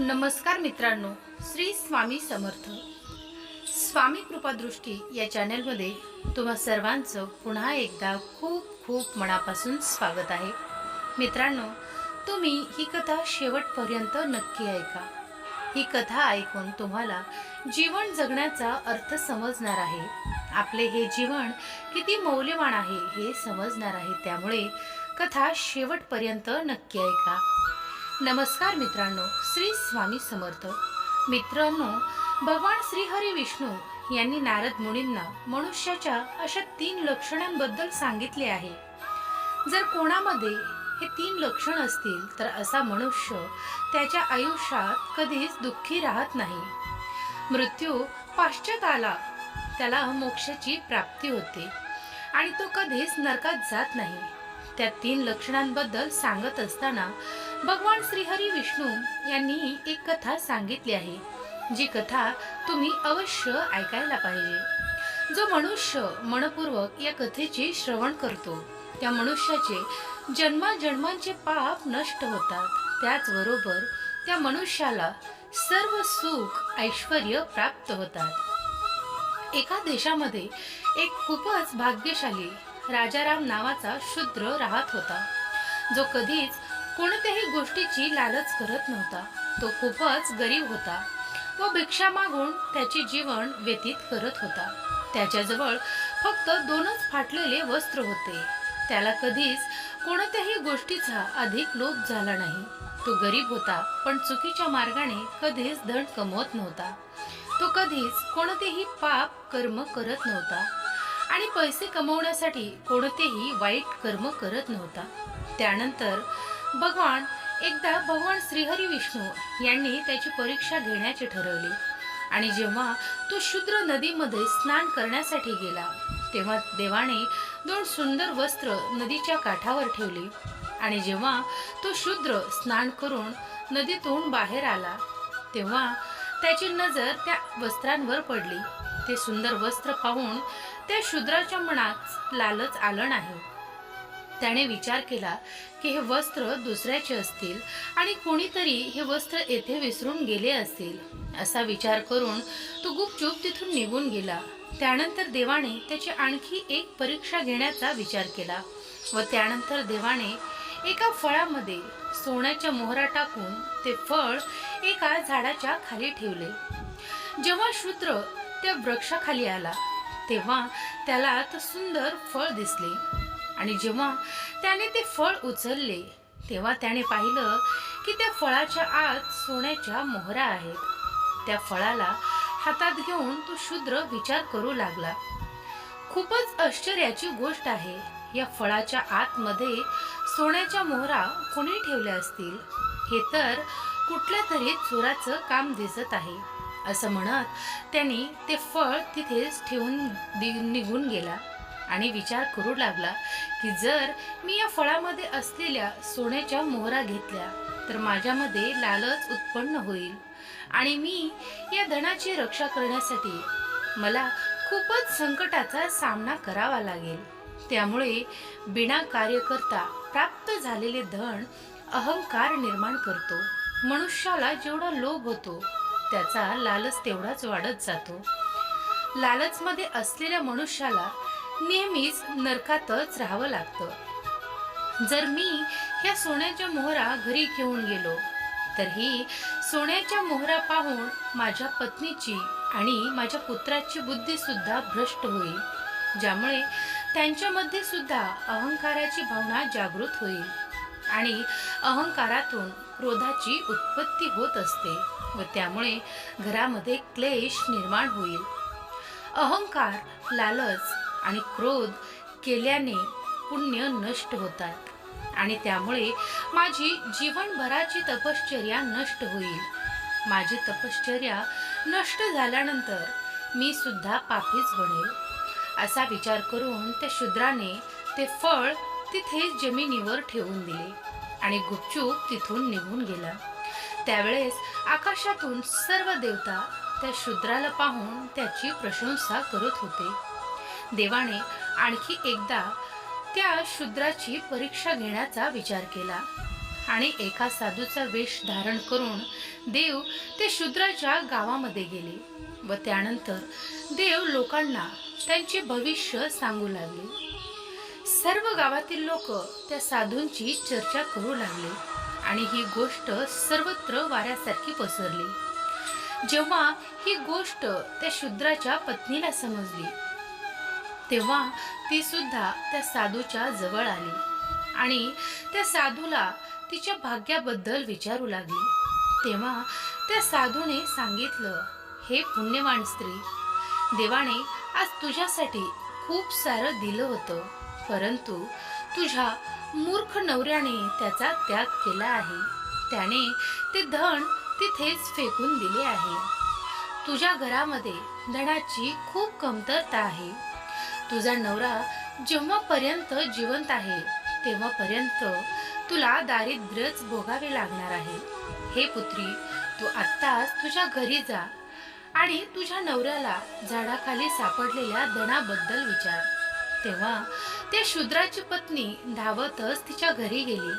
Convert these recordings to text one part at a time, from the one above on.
नमस्कार मित्रांनो श्री स्वामी समर्थ. स्वामी कृपादृष्टी या चॅनलमध्ये तुम्हा सर्वांचं पुन्हा एकदा खूप खूप मनापासून स्वागत आहे. मित्रांनो तुम्ही ही कथा शेवटपर्यंत नक्की ऐका. ही कथा ऐकून तुम्हाला जीवन जगण्याचा अर्थ समजणार आहे. आपले हे जीवन किती मौल्यवान आहे हे समजणार आहे. त्यामुळे कथा शेवटपर्यंत नक्की ऐका. नमस्कार मित्रांनो श्री स्वामी समर्थ. मित्रांनो भगवान श्रीहरी विष्णू यांनी नारद मुनींना मनुष्याच्या अशा तीन लक्षणांबद्दल सांगितले आहे. जर कोणामध्ये हे तीन लक्षण असतील तर असा मनुष्य त्याच्या आयुष्यात कधीच दुःखी राहत नाही. मृत्यू पाश्चात आला त्याला मोक्षाची प्राप्ती होते आणि तो कधीच नरकात जात नाही. त्या तीन लक्षणांबद्दल सांगत असताना भगवान श्रीहरी विष्णू यांनी एक कथा सांगितली आहे जी कथा तुम्ही अवश्य ऐकायला पाहिजे. जो मनुष्य मनपूर्वक या कथेचे श्रवण करतो त्या मनुष्याचे जन्माजन्मांचे पाप नष्ट होतात. त्याचबरोबर त्या मनुष्याला सर्व सुख ऐश्वर प्राप्त होतात. एका देशामध्ये एक खूपच भाग्यशाली राजाराम नावाचा शूद्र राहत होता. जो कधीच कोणत्याही गोष्टीची लालच करत नव्हता. तो खूपच गरीब होता. व भिक्षा मागून त्याचे जीवन व्यतीत करत होता. त्याच्याजवळ फक्त दोनच फाटलेले वस्त्र होते. त्याला कधीच कोणत्याही गोष्टीचा अधिक लोभ झाला नाही. तो गरीब होता पण चुकीच्या मार्गाने कधीच धन कमवत नव्हता. तो कधीच कोणतेही पाप कर्म करत नव्हता. आणि पैसे कमवण्यासाठी कोणतेही वाईट कर्म करत नव्हता. त्यानंतर भगवान एकदा भगवान श्रीहरी विष्णू यांनी त्याची परीक्षा घेण्याचे ठरवले. आणि जेव्हा तो शूद्र नदीमध्ये स्नान करण्यासाठी गेला तेव्हा देवाने दोन सुंदर वस्त्र नदीच्या काठावर ठेवली. आणि जेव्हा तो शूद्र स्नान करून नदीतून बाहेर आला तेव्हा त्याची नजर त्या वस्त्रांवर पडली. ते सुंदर वस्त्र पाहून त्या शूद्राच्या मनात लालच आलं नाही. त्याने विचार केला की हे वस्त्र दुसऱ्याचे असतील आणि कोणीतरी हे वस्त्र येथे विसरून गेले असतील असा विचार करून तो गुपचूप तिथून निघून गेला. त्यानंतर देवाने त्याची आणखी एक परीक्षा घेण्याचा विचार केला व त्यानंतर देवाने एका फळामध्ये सोन्याच्या मोहरा टाकून ते फळ एका झाडाच्या खाली ठेवले. जेव्हा शूद्र त्या वृक्षाखाली आला तेव्हा त्याला तर सुंदर फळ दिसले. आणि जेव्हा त्याने ते फळ उचलले तेव्हा त्याने पाहिलं की त्या फळाच्या आत सोन्याच्या मोहरा आहेत. त्या फळाला हातात घेऊन तो शूद्र विचार करू लागला. खूपच आश्चर्याची गोष्ट आहे या फळाच्या आतमध्ये सोन्याच्या मोहरा कोणी ठेवल्या असतील? हे तर कुठल्या तरी चोराचं काम दिसत आहे. असं म्हणत त्यांनी ते फळ तिथेच ठेवून निघून गेला आणि विचार करू लागला की जर मी या फळामध्ये असलेल्या सोन्याच्या मोहरा घेतल्या तर माझ्यामध्ये लालच उत्पन्न होईल आणि मी या धनाची रक्षा करण्यासाठी मला खूपच संकटाचा सामना करावा लागेल. त्यामुळे बिना कार्य करता प्राप्त झालेले धन अहंकार निर्माण करतो. मनुष्याला जेवढा लोभ होतो त्याचा लालच तेवढाच वाढत जातो. लालचमध्ये असलेल्या मनुष्याला नेहमीच नरकातच राहावं लागतं. जर मी ह्या सोन्याच्या मोहरा घरी घेऊन गेलो तर ही सोन्याच्या मोहरा पाहून माझ्या पत्नीची आणि माझ्या पुत्राची बुद्धीसुद्धा भ्रष्ट होईल ज्यामुळे त्यांच्यामध्ये सुद्धा अहंकाराची भावना जागृत होईल आणि अहंकारातून क्रोधाची उत्पत्ती होत असते. व त्यामुळे घरामध्ये क्लेश निर्माण होईल. अहंकार लालच आणि क्रोध केल्याने पुण्य नष्ट होतात आणि त्यामुळे माझी जीवनभराची तपश्चर्या नष्ट होईल. माझी तपश्चर्या नष्ट झाल्यानंतर मी सुद्धा पापीच बनेल. असा विचार करून त्या शूद्राने ते फळ तिथे जमिनीवर ठेवून दिले आणि गुपचूप तिथून निघून गेला. त्यावेळेस आकाशातून सर्व देवता त्या शूद्राला पाहून त्याची प्रशंसा करत होते. देवाने आणखी एकदा त्या शूद्राची परीक्षा घेण्याचा विचार केला आणि एका साधूचा वेश धारण करून देव ते शूद्राच्या गावामध्ये गेले व त्यानंतर देव लोकांना त्यांचे भविष्य सांगू लागले. सर्व गावातील लोक त्या साधूंची चर्चा करू लागले. आणि ही गोष्ट सर्वत्र वाऱ्यासारखी पसरली. जेव्हा ही गोष्ट त्या शूद्राच्या पत्नीला समजली तेव्हा ती सुद्धा त्या साधूच्या जवळ आली आणि त्या साधूला तिच्या भाग्याबद्दल विचारू लागली. तेव्हा त्या साधूने सांगितलं हे पुण्यवान स्त्री देवाने आज तुझ्यासाठी खूप सारं दिलं होतं परंतु तुझ्या मूर्ख नवऱ्याने त्याचा त्याग केला आहे. त्याने ते धन तिथेच फेकून दिले आहे. तुझ्या घरामध्ये धनाची खूप कमतरता आहे. तुझा नवरा जेव्हापर्यंत जिवंत आहे तेव्हापर्यंत तुला दारिद्र्यच भोगावे लागणार आहे. हे पुत्री तू आत्ताच तुझ्या घरी जा आणि तुझ्या नवऱ्याला झाडाखाली सापडलेल्या धनाबद्दल विचार. तेव्हा त्या शूद्राची पत्नी धावतच तिच्या घरी गेली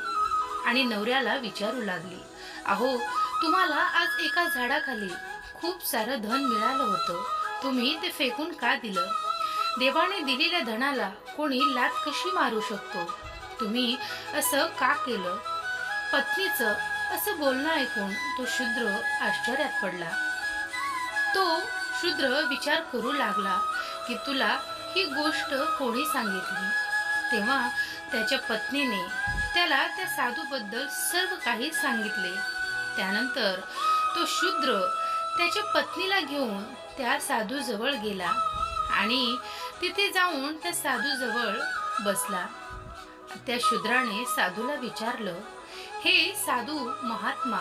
आणि नवऱ्याला विचारू लागली अहो तुम्हाला आज एका झाडाखाली खूप सारं धन मिळालं होतं. तुम्ही ते फेकून का दिलं? देवाने दिलेल्या धनाला कोणी लात कशी मारू शकतो? तुम्ही असं का केलं? पत्नीचं असं बोलणं ऐकून तो शूद्र आश्चर्यात पडला. तो शूद्र विचार करू लागला की तुला ही गोष्ट कोणी सांगितली? तेव्हा त्याच्या पत्नीने त्याला त्या साधूबद्दल सर्व काही सांगितले. त्यानंतर तो शूद्र त्याच्या पत्नीला घेऊन त्या साधूजवळ गेला आणि तिथे जाऊन त्या साधूजवळ बसला. त्या शूद्राने साधूला विचारलं हे साधू महात्मा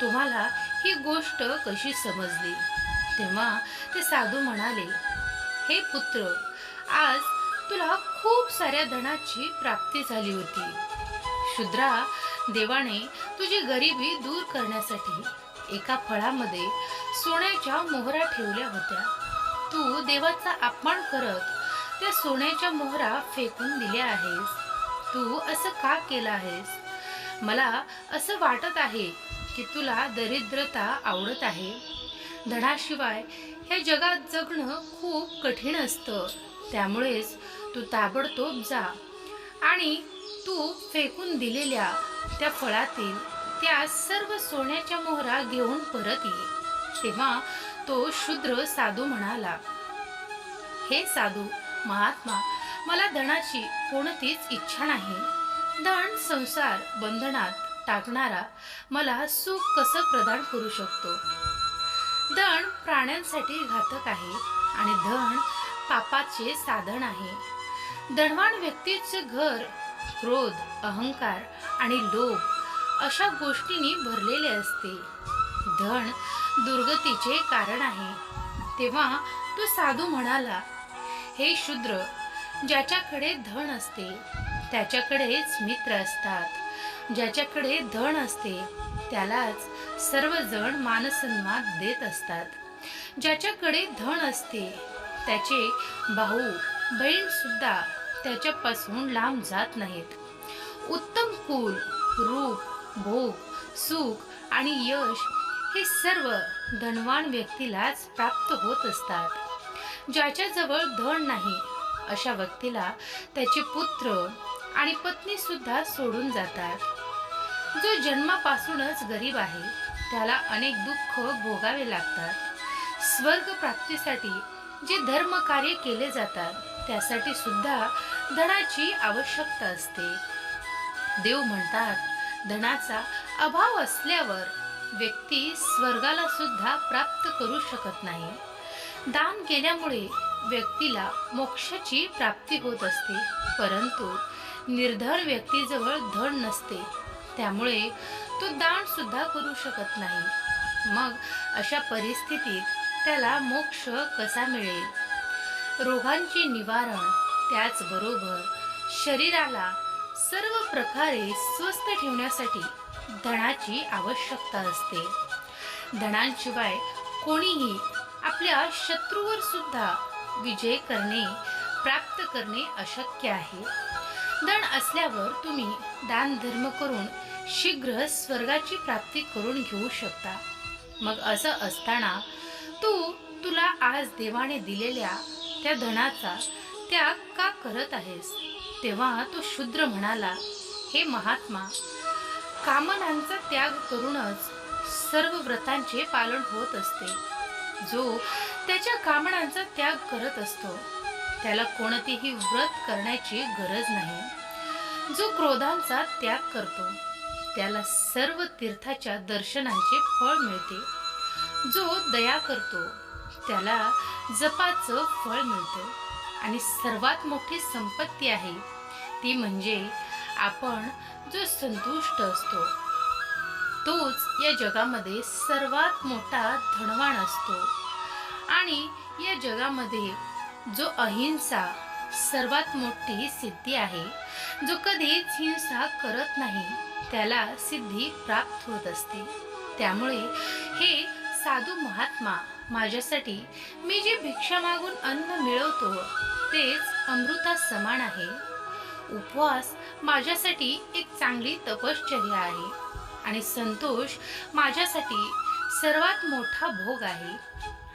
तुम्हाला ही गोष्ट कशी समजली? तेव्हा ते साधू म्हणाले हे पुत्र आज तुला खूप साऱ्या धनाची प्राप्ती झाली होती. शुद्रा देवाने तुझी गरिबी दूर करण्यासाठी एका फळामध्ये सोन्याच्या मोहरा ठेवल्या होत्या. तू देवाचा अपमान करत त्या सोन्याच्या मोहरा फेकून दिल्या आहेस. तू असं का केलं आहेस? मला असं वाटत आहे की तुला दरिद्रता आवडत आहे. धनाशिवाय ह्या जगात जगणं खूप कठीण असतं. त्यामुळेच तू ताबडतोब जा आणि तू फेकून दिलेल्या त्या फळातील त्या सर्व सोन्याच्या मोहरा घेऊन परत ये. तेव्हा तो शूद्र साधू म्हणाला हे साधू महात्मा मला धनाची कोणतीच इच्छा नाही. धन संसार बंधनात टाकणारा मला सुख कसं प्रदान करू शकतो? धन प्राण्यांसाठी घातक आहे आणि धन पापाचे साधन आहे. धनवान व्यक्तीचे घर क्रोध अहंकार आणि लोभ अशा गोष्टींनी भरलेले असते. धन दुर्गतीचे कारण आहे. तेव्हा तो साधू म्हणाला हे शूद्र ज्याच्याकडे धन असते त्याच्याकडेच मित्र असतात. ज्याच्याकडे धन असते त्यालाच सर्वजण मानसन्मान देत असतात. ज्याच्याकडे धन असते त्याचे भाऊ बहीण सुद्धा त्याच्यापासून लांब जात नाहीत. उत्तम कुल रूप भोग सुख आणि यश हे सर्व धनवान व्यक्तीलाच प्राप्त होत असतात. ज्याच्याजवळ धन नाही अशा व्यक्तीला त्याचे पुत्र आणि पत्नी सुद्धा सोडून जातात. जो जन्मापासूनच गरीब आहे त्याला अनेक दुःख भोगावे लागतात. स्वर्ग प्राप्तीसाठी जे धर्म कार्य केले जातात त्यासाठी सुद्धा धनाची आवश्यकता असते. देव म्हणतात धनाचा अभाव असल्यावर व्यक्ती स्वर्गाला सुद्धा प्राप्त करू शकत नाही. दान केल्यामुळे व्यक्तीला मोक्षाची प्राप्ती होत असते परंतु निर्धन व्यक्तीजवळ धन नसते. त्यामुळे तो दान सुद्धा करू शकत नाही. मग अशा परिस्थितीत त्याला मोक्ष कसा मिळेल? रोगांचे निवारण त्याचबरोबर शरीराला सर्व प्रकारे स्वस्थ ठेवण्यासाठी धनाची आवश्यकता असते. धनांशिवाय कोणीही आपल्या शत्रूवर सुद्धा विजय करणे प्राप्त करणे अशक्य आहे. धन असल्यावर तुम्ही दान धर्म करून शीघ्र स्वर्गाची प्राप्ती करून घेऊ शकता. मग असं असताना तू तुला आज देवाने दिलेल्या त्या धनाचा त्याग का करत आहेस? तेव्हा तो शूद्र म्हणाला हे महात्मा कामनांचा त्याग करूनच सर्व व्रतांचे पालन होत असते. जो त्याच्या कामनांचा त्याग करत असतो त्याला कोणतेही व्रत करण्याची गरज नाही. जो क्रोधांचा त्याग करतो त्याला सर्व तीर्थाच्या दर्शनांचे फळ मिळते. जो दया करतो त्याला जपाचं फळ मिळतं. आणि सर्वात मोठी संपत्ती आहे ती म्हणजे आपण जो संतुष्ट असतो तोच या जगामध्ये सर्वात मोठा धनवान असतो. आणि या जगामध्ये जो अहिंसा सर्वात मोठी सिद्धी आहे जो कधीच हिंसा करत नाही त्याला सिद्धी प्राप्त होत असते. त्यामुळे हे साधू महात्मा माझ्यासाठी मी जे भिक्षा मागून अन्न मिळवतो तेच अमृता समान आहे. उपवास माझ्यासाठी एक चांगली तपश्चर्या आहे आणि संतोष माझ्यासाठी सर्वात मोठा भोग आहे.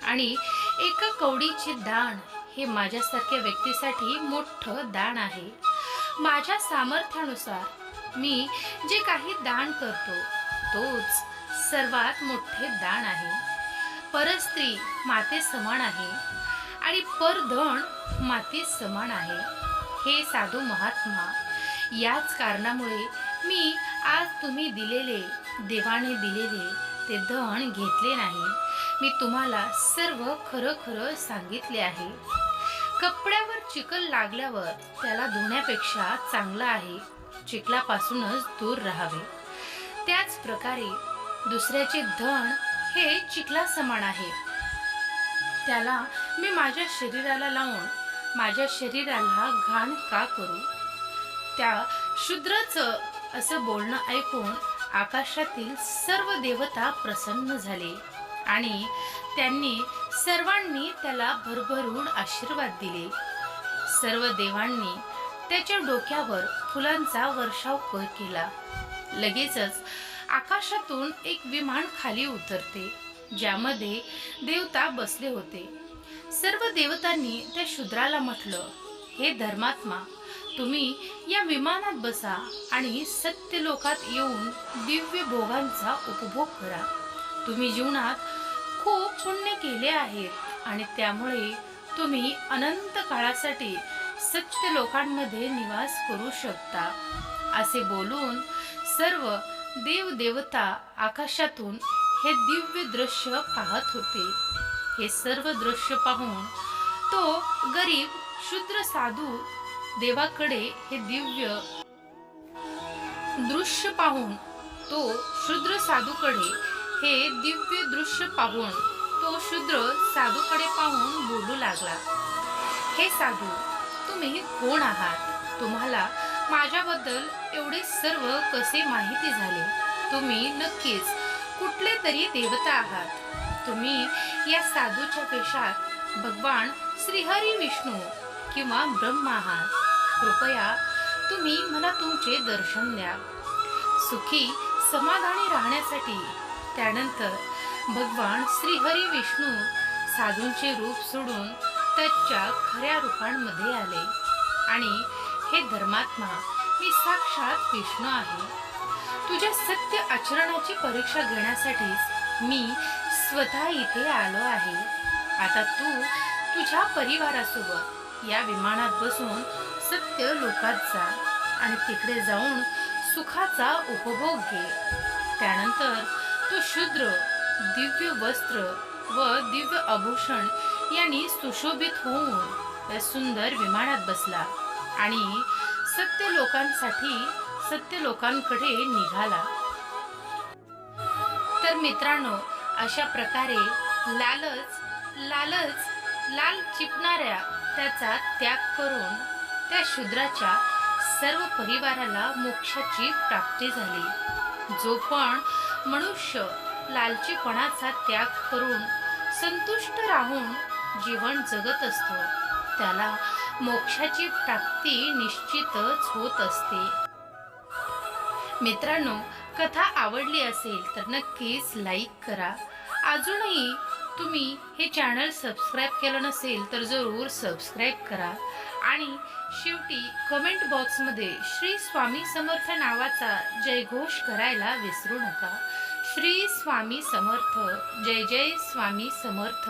आणि एका कवडीचे दान हे माझ्यासारख्या व्यक्तीसाठी मोठं दान आहे. माझ्या सामर्थ्यानुसार मी जे काही दान करतो तोच सर्वात मोठे दान आहे. परस्त्री माते समान आहे आणि परधन माते समान आहे. हे साधू महात्मा याच कारणामुळे मी आज तुम्ही दिलेले देवाने दिलेले ते धन घेतले नाही. मी तुम्हाला सर्व खरं खरं सांगितले आहे. कपड्यावर चिखल लागल्यावर त्याला धुण्यापेक्षा चांगलं आहे चिखलापासूनच दूर राहावे. त्याच प्रकारे दुसऱ्याचे धन हे चिखला समान आहे. त्याला मी माझ्या शरीराला लावून माझ्या शरीराला घाण का करू? त्या शूद्राचं असं बोलणं ऐकून आकाशातील सर्व देवता प्रसन्न झाले आणि त्यांनी सर्वांनी त्याला भरभरून आशीर्वाद दिले. सर्व देवांनी त्याच्या डोक्यावर फुलांचा वर्षाव केला. लगेचच आकाशातून एक विमान खाली उतरते ज्यामध्ये देवता बसले होते. सर्व देवतांनी त्या शूद्राला म्हटलं हे धर्मात्मा तुम्ही या विमानात बसा आणि सत्य लोकात येऊन दिव्य भोगांचा उपभोग करा. तुम्ही जीवनात खूप पुण्य केले आहेत आणि त्यामुळे तुम्ही अनंत काळासाठी सत्य लोकांमध्ये निवास करू शकता. असे बोलून सर्व देव देवता आकाशातून हे दिव्य दृश्य पाहत होते. हे सर्व दृश्य पाहून तो गरीब शूद्र साधू देवाकडे हे दिव्य दृश्य पाहून तो शूद्र साधूकडे हे दिव्य दृश्य पाहून तो शूद्र साधूकडे पाहून बोलू लागला हे साधू तुम्ही कोण आहात? तुम्हाला माझ्याबद्दल एवढे सर्व कसे माहिती झाले? तुम्ही नक्कीच कुठले तरी देवता आहात. तुम्ही या साधूच्या पेशात भगवान श्रीहरी विष्णू किंवा ब्रह्मा आहात. कृपया तुम्ही मला तुमचे दर्शन द्या. सुखी समाधानी राहण्यासाठी त्यानंतर भगवान श्रीहरी विष्णू साधूंचे रूप सोडून त्याच्या खऱ्या रूपांमध्ये आले. आणि हे धर्मात्मा मी साक्षात विष्णू आहे. तुझ्या सत्य आचरणाची परीक्षा घेण्यासाठीच मी स्वतः इथे आलो आहे. आता तू तुझ्या परिवारासोबत या विमानात बसून सत्य लोकात जा आणि तिकडे जाऊन सुखाचा उपभोग घे. त्यानंतर तो शूद्र दिव्य वस्त्र व दिव्य आभूषण यांनी सुशोभित होऊन त्या सुंदर विमानात बसला आणि सत्य लोकांसाठी सत्य लोकांकडे निघाला. तर मित्रांनो अशा प्रकारे लालच लालच लाल चिपणाऱ्या त्याचा त्याग करून त्या शूद्राच्या सर्व परिवाराला मोक्षाची प्राप्ती झाली. जो पण मनुष्य लालचीपणाचा त्याग करून संतुष्ट राहून जीवन जगत असतो त्याला मोक्षाची प्राप्ती निश्चितच होत असते. मित्रांनो कथा आवडली असेल तर नक्कीच लाईक करा. अजूनही तुम्ही हे चॅनल सबस्क्राईब केलं नसेल तर जरूर सबस्क्राईब करा. आणि शेवटी कमेंट बॉक्समध्ये श्री स्वामी समर्थ नावाचा जयघोष करायला विसरू नका. श्री स्वामी समर्थ जय जय स्वामी समर्थ.